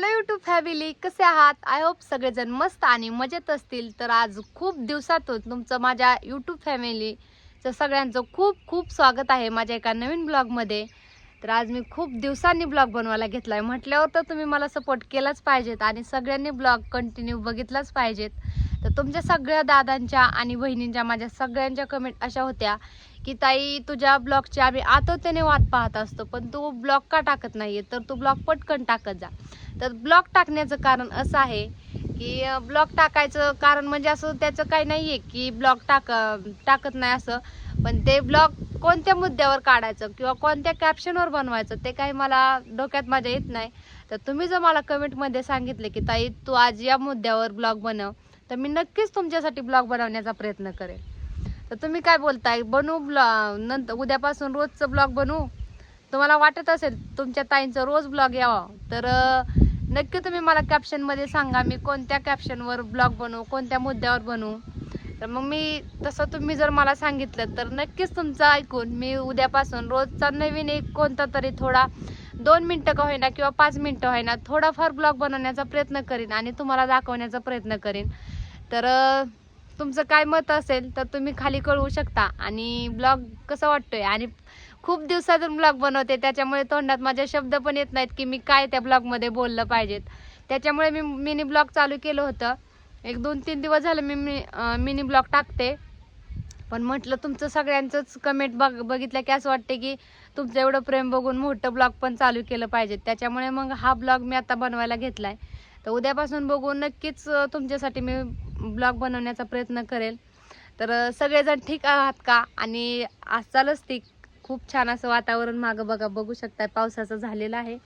Hello YouTube family कसे आहात? I hope सगळेजण मस्त आणि मजेत असतील. तर आज खूप दिवसातून तुमचं माझ्या यूट्यूब फॅमिलीचं सगळ्यांचं खूप खूप स्वागत आहे माझ्या एका नवीन ब्लॉगमध्ये तर आज मी खूप दिवसांनी ब्लॉग बनवायला घेतला आहे म्हटल्यावर तर तुम्ही मला सपोर्ट केलाच पाहिजेत आणि सगळ्यांनी ब्लॉग कंटिन्यू बघितलाच पाहिजेत. तर तुमच्या सगळ्या दादांच्या आणि बहिणींच्या माझ्या सगळ्यांच्या कमेंट अशा होत्या की ताई तुझ्या ब्लॉगची आम्ही आतुरतेने वाट पाहत असतो पण तू ब्लॉग का टाकत नाही तर तू ब्लॉग पटकन टाकत जा. तर ब्लॉग टाकण्याचं कारण असं आहे की ब्लॉग टाकायचं कारण म्हणजे असं त्याचं काही नाही आहे की ब्लॉग टाक टाकत नाही असं. पण ते ब्लॉग कोणत्या मुद्द्यावर काढायचं किंवा कोणत्या कॅप्शनवर बनवायचं ते काही मला डोक्यात माझ्या येत नाही. तर तुम्ही जर मला कमेंटमध्ये सांगितले की ताई तू आज या मुद्द्यावर ब्लॉग बनव तर मी नक्कीच तुमच्यासाठी ब्लॉग बनवण्याचा प्रयत्न करेन. तर तुम्ही काय बोलताय? बनवू ब्लॉग नंतर उद्यापासून रोजचं ब्लॉग बनवू तुम्हाला वाटत असेल तुमच्या ताईंचं रोज ब्लॉग यावं. तर नक्की तुम्ही मला कॅप्शनमध्ये सांगा मी कोणत्या कॅप्शनवर ब्लॉग बनवू कोणत्या मुद्द्यावर बनवू. तर मग मी तसं तुम्ही जर मला सांगितलं तर नक्कीच तुमचं ऐकून मी उद्यापासून रोजचा नवीन एक कोणता तरी थोडा दोन मिनटं का होईना किंवा पाच मिनटं होईना थोडाफार ब्लॉग बनवण्याचा प्रयत्न करीन आणि तुम्हाला दाखवण्याचा प्रयत्न करीन. तर तुमचं काय मत असेल तर तुम्ही खाली कळवू शकता. आणि ब्लॉग कसा वाटतोय? आणि खूप दिवसातून ब्लॉग बनवते त्याच्यामुळे तोंडात माझे शब्द पण येत नाहीत की मी काय त्या ब्लॉगमध्ये बोललं पाहिजेत. त्याच्यामुळे मी मिनी ब्लॉग चालू केलं होतं. एक दोन तीन दिवस झालं मी मिनी ब्लॉग टाकते. पण म्हटलं तुमचं सगळ्यांचंच कमेंट बघ बघितलं की असं वाटते की तुमचं एवढं प्रेम बघून मोठं ब्लॉग पण चालू केलं पाहिजे त्याच्यामुळे मग हा ब्लॉग मी आता बनवायला घेतला आहे तर उद्यापासून बघून नक्कीच तुमच्यासाठी मी ब्लॉग बनवण्याचा प्रयत्न करेल. तर सगळेजण ठीक आहात का? आणि आजचालच ती खूप छान असं वातावरण मागं बघा बघू शकताय पावसाचं झालेलं आहे.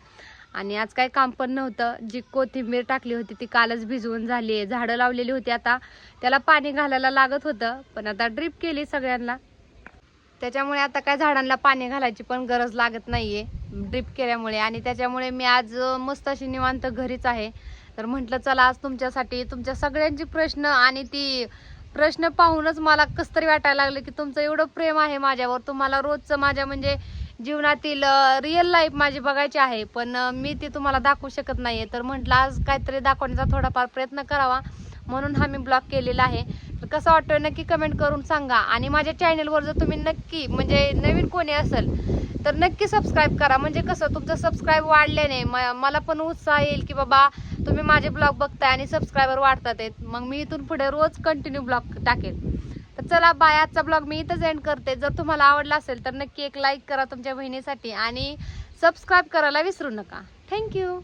आणि आज काय काम पण नव्हतं. जी कोथिंबीर टाकली होती ती कालच भिजवून झाली आहे झाडं लावलेली होती आता त्याला पाणी घालायला लागत होतं पण आता ड्रीप केली सगळ्यांना. त्याच्यामुळे आता काय झाडांना पाणी घालायची पण गरज लागत नाहीये. ड्रिप केल्यामुळे आणि त्याच्यामुळे मी आज मस्त अशी निवांत घरीच आहे. तर म्हटलं चला आज तुमच्यासाठी तुमच्या सगळ्यांची प्रश्न आणि ती प्रश्न पाहूनच मला कस तरी वाटायला लागलं की तुमचं एवढं प्रेम आहे माझ्यावर. तुम्हाला रोजचं माझ्या म्हणजे जीवनातील रिअल लाईफ माझी बघायची आहे. पण मी ती तुम्हाला दाखवू शकत नाहीये. तर म्हटलं आज काहीतरी दाखवण्याचा थोडाफार प्रयत्न करावा. म्हणून हा मी ब्लॉग केलेला आहे. तर कसा वाटतोय नक्की कमेंट करून सांगा. आणि माझ्या चॅनलवर जर तुम्ही नक्की म्हणजे नवीन कोणी असेल तर नक्की सबस्क्राईब करा. म्हणजे कसं तुमचं सबस्क्राईब वाढल्याने म- मला पण उत्साह येईल की बाबा तुम्ही माझे ब्लॉग बघताय आणि सबस्क्रायबर वाढतात आहेत. मग मी इथून पुढे रोज कंटिन्यू ब्लॉग टाकेल. तर चला बाय आजचा ब्लॉग मी इथंच एंड करते. जर तुम्हाला आवडला असेल तर नक्की एक लाईक करा तुमच्या बहिणीसाठी आणि सबस्क्राईब करायला विसरू नका. थँक्यू